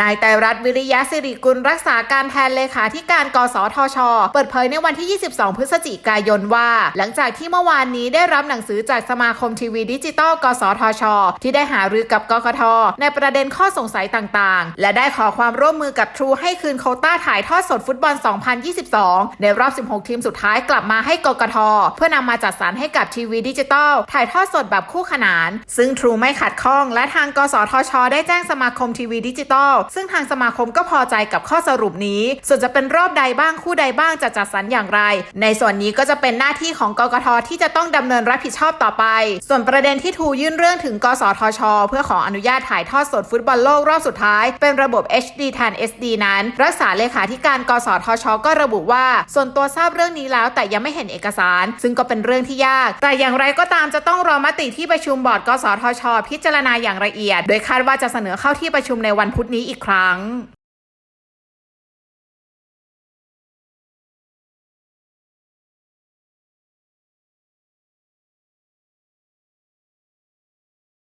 นายไตรัตวิริยะสิริกุลรักษาการแทนเลขาธิการกสทช เปิดเผยในวันที่ 22 พฤศจิกายนว่า หลังจากที่เมื่อวานนี้ได้รับหนังสือจากสมาคมทีวีดิจิตอลกสทช ที่ได้หารือกับกกท ในประเด็นข้อสงสัยต่างๆ และได้ขอความร่วมมือกับทรูให้คืนโคต้าถ่ายทอดสดฟุตบอล 2022 ในรอบ 16 ทีมสุดท้ายกลับมาให้กกท เพื่อนำมาจัดสรรให้กับทีวีดิจิตอลถ่ายทอดสดแบบคู่ขนาน ซึ่งทรูไม่ขัดข้องและทางกสทช ได้แจ้งสมาคมทีวีดิจิตอลซึ่งทางสมาคมก็พอใจกับข้อสรุปนี้ ส่วนจะเป็นรอบใดบ้างคู่ใดบ้างจะจัดสรรอย่างไร ในส่วนนี้ก็จะเป็นหน้าที่ของกกทที่จะต้องดำเนินรับผิดชอบต่อไป ส่วนประเด็นที่ทูยื่นเรื่องถึง กสทช เพื่อขออนุญาตถ่ายทอดสดฟุตบอลโลกรอบสุดท้าย เป็นระบบ HD แทน SD นั้น รักษาเลขาธิการ กสทช ก็ระบุว่า ส่วนตัวทราบเรื่องนี้แล้วแต่ยังไม่เห็นเอกสาร ซึ่งก็เป็นเรื่องที่ยาก แต่อย่างไรก็ตามจะต้องรอมติที่ประชุมบอร์ด กสทช พิจารณาอย่างละเอียด โดยคาดว่าจะเสนอเข้าที่ประชุมในวันพุธนี้อีอีกครั้ง